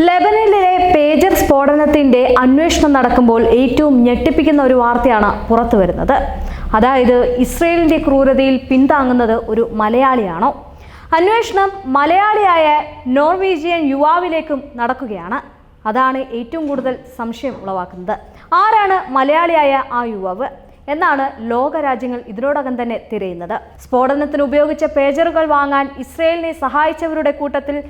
ലെബനനിലെ pager സ്ഫോടനത്തിന്റെ അന്വേഷണം നടക്കുമ്പോൾ ഏറ്റവും ഞെട്ടിപ്പിക്കുന്ന ഒരു വാർത്തയാണ് പുറത്തു വരുന്നത്. അതായത് ഇസ്രയേലിന്റെ ക്രൂരതയിൽ പിന്താങ്ങുന്നത് ഒരു മലയാളിയാണോ? അന്വേഷണം മലയാളിയായ നോർവീജിയൻ യുവാവിലേക്കും നടക്കുകയാണ്. അതാണ് ഏറ്റവും കൂടുതൽ സംശയം ഉളവാക്കുന്നത്. ആരാണ് മലയാളിയായ ആ യുവാവ്? എന്നാണ് ലോകരാജ്യങ്ങൾ ഇതിനോടകം തന്നെ തിരയുന്നത്. സ്ഫോടനത്തിന് ഉപയോഗിച്ച പേജറുകൾ വാങ്ങാൻ ഇസ്രയേലിനെ സഹായിച്ചവരുടെ കൂട്ടത്തിൽ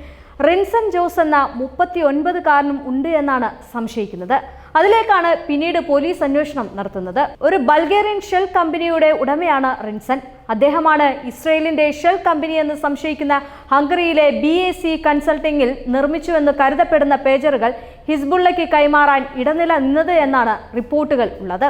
റിൻസൺ ജോസ് എന്ന മുപ്പത്തി ഒൻപതുകാരനും ഉണ്ട് എന്നാണ് സംശയിക്കുന്നത്. അതിലേക്കാണ് പിന്നീട് പോലീസ് അന്വേഷണം നടത്തുന്നത്. ഒരു ബൾഗേറിയൻ ഷെൽ കമ്പനിയുടെ ഉടമയാണ് റിൻസൺ അദ്ദേഹമാണ് ഇസ്രയേലിന്റെ ഷെൽ കമ്പനി എന്ന് സംശയിക്കുന്ന ഹംഗറിയിലെ ബി എ സി കൺസൾട്ടിംഗിൽ നിർമ്മിച്ചുവെന്ന് കരുതപ്പെടുന്ന പേജറുകൾ ഹിസ്ബുള്ളയ്ക്ക് കൈമാറാൻ ഇടനില നിന്നത് എന്നാണ് റിപ്പോർട്ടുകൾ ഉള്ളത്.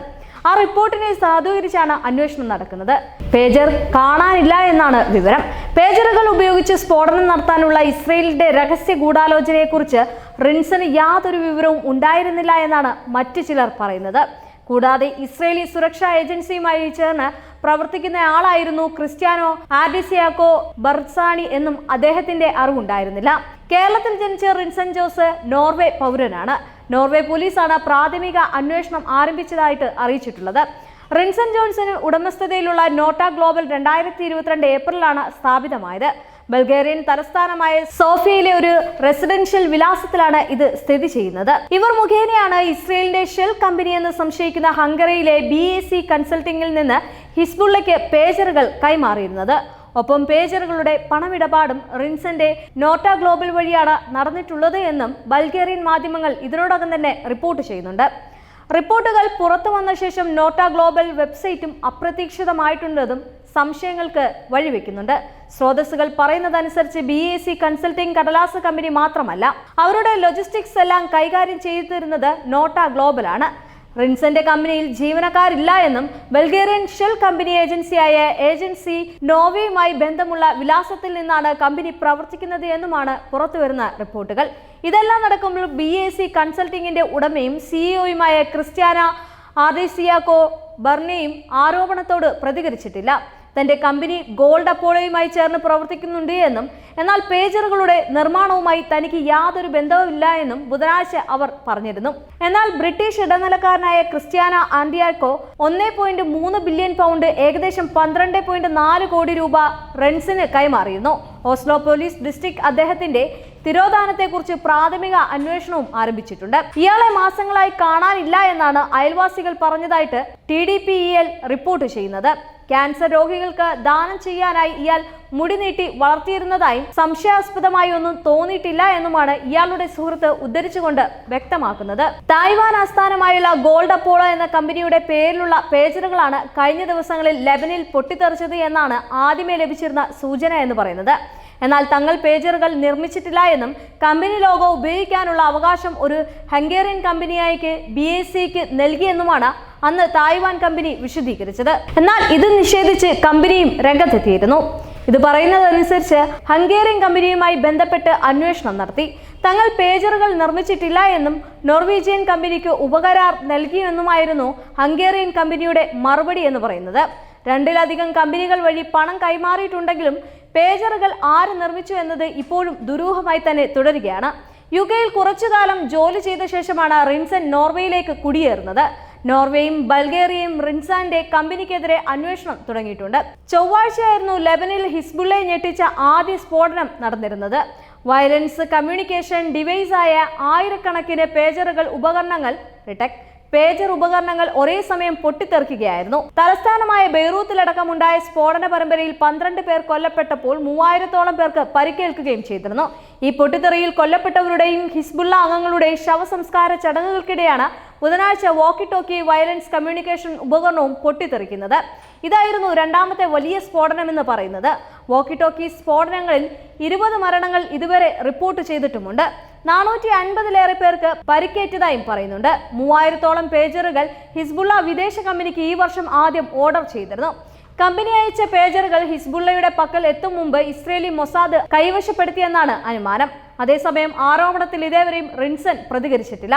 ആ റിപ്പോർട്ടിനെ സാധൂകരിച്ചാണ് അന്വേഷണം നടക്കുന്നത്. പേജർ കാണാനില്ല എന്നാണ് വിവരം. പേജറുകൾ ഉപയോഗിച്ച് സ്ഫോടനം നടത്താനുള്ള ഇസ്രയേലിന്റെ രഹസ്യ ഗൂഢാലോചനയെക്കുറിച്ച് റിൻസന് യാതൊരു വിവരവും ഉണ്ടായിരുന്നില്ല എന്നാണ് മറ്റു ചിലർ പറയുന്നത്. കൂടാതെ ഇസ്രയേലി സുരക്ഷാ ഏജൻസിയുമായി ചേർന്ന് പ്രവർത്തിക്കുന്ന ആളായിരുന്നു ക്രിസ്ത്യാനോ ആഡിസിയാക്കോ ബർസാണി എന്നും അദ്ദേഹത്തിന്റെ അറിവുണ്ടായിരുന്നില്ല. കേരളത്തിൽ ജനിച്ച റിൻസൺ ജോസ് നോർവേ പൗരനാണ്. നോർവേ പോലീസാണ് പ്രാഥമിക അന്വേഷണം ആരംഭിച്ചതായിട്ട് അറിയിച്ചിട്ടുള്ളത്. റിൻസൺ ജോൺസൺ ഉടമസ്ഥതയിലുള്ള നോട്ട ഗ്ലോബൽ രണ്ടായിരത്തി ഇരുപത്തിരണ്ട് ഏപ്രിലാണ് സ്ഥാപിതമായത്. ബൾഗേറിയൻ തലസ്ഥാനമായ സോഫിയയിലെ ഒരു റെസിഡൻഷ്യൽ വിലാസത്തിലാണ് ഇത് സ്ഥിതി ചെയ്യുന്നത്. ഇവർ മുഖേനയാണ് ഇസ്രയേലിന്റെ ഷെൽ കമ്പനി എന്ന് സംശയിക്കുന്ന ഹംഗറിയിലെ ബി എ സി കൺസൾട്ടിംഗിൽ നിന്ന് ഹിസ്ബുള്ളയ്ക്ക് പേജറുകൾ കൈമാറിയിരുന്നത്. ഒപ്പം പേജറുകളുടെ പണമിടപാടും റിൻസന്റെ നോട്ട ഗ്ലോബൽ വഴിയാണ് നടന്നിട്ടുള്ളത് എന്നും ബൾഗേറിയൻ മാധ്യമങ്ങൾ ഇതിനോടകം തന്നെ റിപ്പോർട്ട് ചെയ്യുന്നുണ്ട്. റിപ്പോർട്ടുകൾ പുറത്തു വന്ന ശേഷം നോട്ട ഗ്ലോബൽ വെബ്സൈറ്റും അപ്രതീക്ഷിതമായിട്ടുള്ളതും സംശയങ്ങൾക്ക് വഴിവെക്കുന്നുണ്ട്. സ്രോതസ്സുകൾ പറയുന്നതനുസരിച്ച് ബി എ സി കൺസൾട്ടിംഗ് കടലാസ് കമ്പനി മാത്രമല്ല അവരുടെ ലോജിസ്റ്റിക്സ് എല്ലാം കൈകാര്യം ചെയ്തിരുന്നത് നോട്ട ഗ്ലോബലാണ്. റിൻസന്റെ കമ്പനിയിൽ ജീവനക്കാരില്ല എന്നും ബൾഗേറിയൻ ഷെൽ കമ്പനി ഏജൻസിയായ ഏജൻസി നോവയുമായി ബന്ധമുള്ള വിലാസത്തിൽ നിന്നാണ് കമ്പനി പ്രവർത്തിക്കുന്നത് എന്നുമാണ് പുറത്തുവരുന്ന റിപ്പോർട്ടുകൾ. ഇതെല്ലാം നടക്കുമ്പോൾ ബി എ സി കൺസൾട്ടിങ്ങിന്റെ ഉടമയും സിഇഒയുമായ ക്രിസ്ത്യാന ആർഡിസിയാക്കോ ബർണയും ആരോപണത്തോട് പ്രതികരിച്ചിട്ടില്ല. തന്റെ കമ്പനി ഗോൾഡ് അപ്പോളോയുമായി ചേർന്ന് പ്രവർത്തിക്കുന്നുണ്ട് എന്നും എന്നാൽ പേജറുകളുടെ നിർമ്മാണവുമായി തനിക്ക് യാതൊരു ബന്ധവുമില്ല എന്നും ബുധനാഴ്ച അവർ പറഞ്ഞിരുന്നു. എന്നാൽ ബ്രിട്ടീഷ് ഇടനിലക്കാരനായ ക്രിസ്ത്യാന ആൻഡിയാക്കോ ഒന്നേ പോയിന്റ് മൂന്ന് ബില്യൺ പൗണ്ട് ഏകദേശം പന്ത്രണ്ട് പോയിന്റ് നാല് കോടി രൂപ റെൻസിന് കൈമാറിയിരുന്നു. ഓസ്ലോ പോലീസ് ഡിസ്ട്രിക്ട് അദ്ദേഹത്തിന്റെ തിരോധാനത്തെക്കുറിച്ച് പ്രാഥമിക അന്വേഷണവും ആരംഭിച്ചിട്ടുണ്ട്. ഇയാളെ മാസങ്ങളായി കാണാനില്ല എന്നാണ് അയൽവാസികൾ പറഞ്ഞതായിട്ട് T D P E L report ചെയ്യുന്നത്. ക്യാൻസർ രോഗികൾക്ക് ദാനം ചെയ്യാനായി ഇയാൾ മുടി നീട്ടി വളർത്തിയിരുന്നതായും സംശയാസ്പദമായി ഒന്നും തോന്നിയിട്ടില്ല എന്നുമാണ് ഇയാളുടെ സുഹൃത്ത് ഉദ്ധരിച്ചുകൊണ്ട് വ്യക്തമാക്കുന്നത്. തായ്വാൻ ആസ്ഥാനമായുള്ള ഗോൾഡ് അപ്പോളോ എന്ന കമ്പനിയുടെ പേരിലുള്ള പേജറുകളാണ് കഴിഞ്ഞ ദിവസങ്ങളിൽ ലെബനിൽ പൊട്ടിത്തെറിച്ചത് എന്നാണ് ആദ്യമേ ലഭിച്ചിരുന്ന സൂചന എന്ന് പറയുന്നത്. എന്നാൽ തങ്ങൾ പേജറുകൾ നിർമ്മിച്ചിട്ടില്ല എന്നും കമ്പനി ലോഗോ ഉപയോഗിക്കാനുള്ള അവകാശം ഒരു ഹംഗേറിയൻ കമ്പനിയായിക്ക് ബി എ സിക്ക് നൽകിയെന്നുമാണ് അന്ന് തായ്വാൻ കമ്പനി വിശദീകരിച്ചത്. എന്നാൽ ഇത് നിഷേധിച്ച് കമ്പനിയും രംഗത്തെത്തിയിരുന്നു. ഇത് പറയുന്നതനുസരിച്ച് ഹംഗേറിയൻ കമ്പനിയുമായി ബന്ധപ്പെട്ട് അന്വേഷണം നടത്തി. തങ്ങൾ പേജറുകൾ നിർമ്മിച്ചിട്ടില്ല എന്നും നോർവീജിയൻ കമ്പനിക്ക് ഉപകരാർ നൽകിയെന്നുമായിരുന്നു ഹംഗേറിയൻ കമ്പനിയുടെ മറുപടി എന്ന് പറയുന്നത്. രണ്ടിലധികം കമ്പനികൾ വഴി പണം കൈമാറിയിട്ടുണ്ടെങ്കിലും പേജറുകൾ ആര് നിർമ്മിച്ചു എന്നത് ഇപ്പോഴും ദുരൂഹമായി തന്നെ തുടരുകയാണ്. യു കെയിൽ കുറച്ചുകാലം ജോലി ചെയ്ത ശേഷമാണ് റിൻസൻ നോർവേയിലേക്ക് കുടിയേറുന്നത്. നോർവേയും ബൾഗേറിയയും റിൻസാന്റെ കമ്പനിക്കെതിരെ അന്വേഷണം തുടങ്ങിയിട്ടുണ്ട്. ചൊവ്വാഴ്ചയായിരുന്നു ലെബനിൽ ഹിസ്ബുള്ളയെ ഞെട്ടിച്ച ആദ്യ സ്ഫോടനം നടന്നിരുന്നത്. വയലൻസ് കമ്മ്യൂണിക്കേഷൻ ഡിവൈസായ ആയിരക്കണക്കിന് പേജറുകൾ ഉപകരണങ്ങൾ റിടെക് പേജർ ഉപകരണങ്ങൾ ഒരേ സമയം പൊട്ടിത്തെറിക്കുകയായിരുന്നു. തലസ്ഥാനമായ ബെയ്റൂത്തിലടക്കമുണ്ടായ സ്ഫോടന പരമ്പരയിൽ പന്ത്രണ്ട് പേർ കൊല്ലപ്പെട്ടപ്പോൾ മൂവായിരത്തോളം പേർക്ക് പരിക്കേൽക്കുകയും ചെയ്തിരുന്നു. ഈ പൊട്ടിത്തെറിയിൽ കൊല്ലപ്പെട്ടവരുടെയും ഹിസ്ബുള്ള അംഗങ്ങളുടെയും ശവസംസ്കാര ചടങ്ങുകൾക്കിടെയാണ് ബുധനാഴ്ച വോക്കി ടോക്കി വയലൻസ് കമ്മ്യൂണിക്കേഷൻ ഉപകരണവും പൊട്ടിത്തെറിക്കുന്നത്. ഇതായിരുന്നു രണ്ടാമത്തെ വലിയ സ്ഫോടനം എന്ന് പറയുന്നത്. വോക്കി ടോക്കി സ്ഫോടനങ്ങളിൽ ഇരുപത് മരണങ്ങൾ ഇതുവരെ റിപ്പോർട്ട് ചെയ്തിട്ടുമുണ്ട്. നാനൂറ്റി അൻപതിലേറെ പേർക്ക് പരിക്കേറ്റതായും പറയുന്നുണ്ട്. മൂവായിരത്തോളം പേജറുകൾ ഹിസ്ബുള്ള വിദേശ കമ്പനിക്ക് ഈ വർഷം ആദ്യം ഓർഡർ ചെയ്തിരുന്നു. കമ്പനി അയച്ച പേജറുകൾ ഹിസ്ബുള്ളയുടെ പക്കൽ എത്തും മുമ്പ് ഇസ്രേലി മൊസാദ് കൈവശപ്പെടുത്തിയെന്നാണ് അനുമാനം. അതേസമയം ആരോപണത്തിൽ ഇതേവരെയും റിൻസൺ പ്രതികരിച്ചിട്ടില്ല.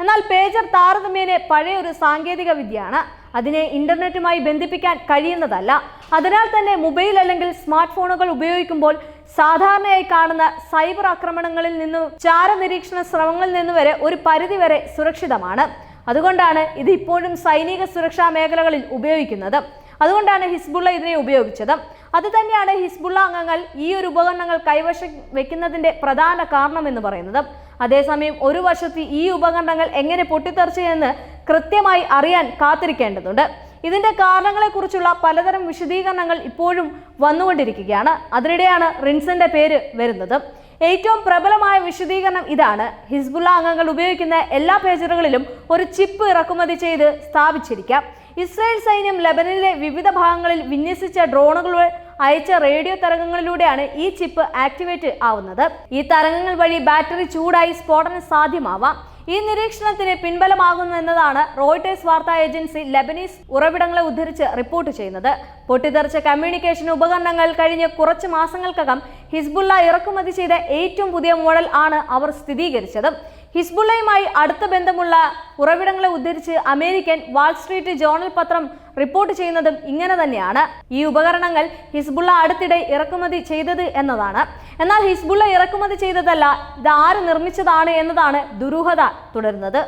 എന്നാൽ പേജർ താരതമ്യേന പഴയ ഒരു സാങ്കേതിക വിദ്യയാണ്. അതിനെ ഇന്റർനെറ്റുമായി ബന്ധിപ്പിക്കാൻ കഴിയുന്നതല്ല. അതിനാൽ തന്നെ മൊബൈൽ അല്ലെങ്കിൽ സ്മാർട്ട് ഫോണുകൾ ഉപയോഗിക്കുമ്പോൾ സാധാരണയായി കാണുന്ന സൈബർ ആക്രമണങ്ങളിൽ നിന്നും ചാരനിരീക്ഷണ ശ്രമങ്ങളിൽ നിന്നും വരെ ഒരു പരിധിവരെ സുരക്ഷിതമാണ്. അതുകൊണ്ടാണ് ഇത് ഇപ്പോഴും സൈനിക സുരക്ഷാ മേഖലകളിൽ ഉപയോഗിക്കുന്നത്. അതുകൊണ്ടാണ് ഹിസ്ബുള്ള ഇതിനെ ഉപയോഗിച്ചത്. അത് തന്നെയാണ് ഹിസ്ബുള്ള അംഗങ്ങൾ ഈ ഒരു ഉപകരണങ്ങൾ കൈവശം വെക്കുന്നതിന്റെ പ്രധാന കാരണം എന്ന് പറയുന്നത്. അതേസമയം ഒരു വശത്ത് ഈ ഉപകരണങ്ങൾ എങ്ങനെ പൊട്ടിത്തെറിച്ചു എന്ന് കൃത്യമായി അറിയാൻ കാത്തിരിക്കേണ്ടതുണ്ട്. ഇതിന്റെ കാരണങ്ങളെക്കുറിച്ചുള്ള പലതരം വിശദീകരണങ്ങൾ ഇപ്പോഴും വന്നുകൊണ്ടിരിക്കുകയാണ്. അതിനിടെയാണ് റിൻസന്റെ പേര് വരുന്നത്. ഏറ്റവും പ്രബലമായ വിശദീകരണം ഇതാണ്. ഹിസ്ബുള്ള അംഗങ്ങൾ ഉപയോഗിക്കുന്ന എല്ലാ പേജറുകളിലും ഒരു ചിപ്പ് ഇറക്കുമതി ചെയ്ത് സ്ഥാപിച്ചിരിക്കാം. ഇസ്രായേൽ സൈന്യം ലബനനിലെ വിവിധ ഭാഗങ്ങളിൽ വിന്യസിച്ച ഡ്രോണുകൾ അയച്ച റേഡിയോ തരംഗങ്ങളിലൂടെയാണ് ഈ ചിപ്പ് ആക്ടിവേറ്റ് ആവുന്നത്. ഈ തരംഗങ്ങൾ വഴി ബാറ്ററി ചൂടായി സ്ഫോടനം സാധ്യമാവാം. ഈ നിരീക്ഷണത്തിന് പിൻബലമാകുന്നു എന്നതാണ് റോയിട്ടേഴ്സ് വാർത്താ ഏജൻസി ലെബനീസ് ഉറവിടങ്ങളെ ഉദ്ധരിച്ച് റിപ്പോർട്ട് ചെയ്യുന്നത്. പൊട്ടിത്തെറിച്ച കമ്മ്യൂണിക്കേഷൻ ഉപകരണങ്ങൾ കഴിഞ്ഞ് കുറച്ച് മാസങ്ങൾക്കകം ഹിസ്ബുള്ള ഇറക്കുമതി ചെയ്ത ഏറ്റവും പുതിയ മോഡൽ ആണ് അവർ സ്ഥിരീകരിച്ചത്. ഹിസ്ബുള്ളയുമായി അടുത്ത ബന്ധമുള്ള ഉറവിടങ്ങളെ ഉദ്ധരിച്ച് അമേരിക്കൻ വാൾസ്ട്രീറ്റ് ജേണൽ പത്രം റിപ്പോർട്ട് ചെയ്യുന്നതും ഇങ്ങനെ തന്നെയാണ്. ഈ ഉപകരണങ്ങൾ ഹിസ്ബുള്ള അടുത്തിടെ ഇറക്കുമതി ചെയ്തത് എന്നതാണ്. എന്നാൽ ഹിസ്ബുള്ള ഇറക്കുമതി ചെയ്തതല്ല ഇത് ആര് നിർമ്മിച്ചതാണ് എന്നതാണ് ദുരൂഹത തുടരുന്നത്.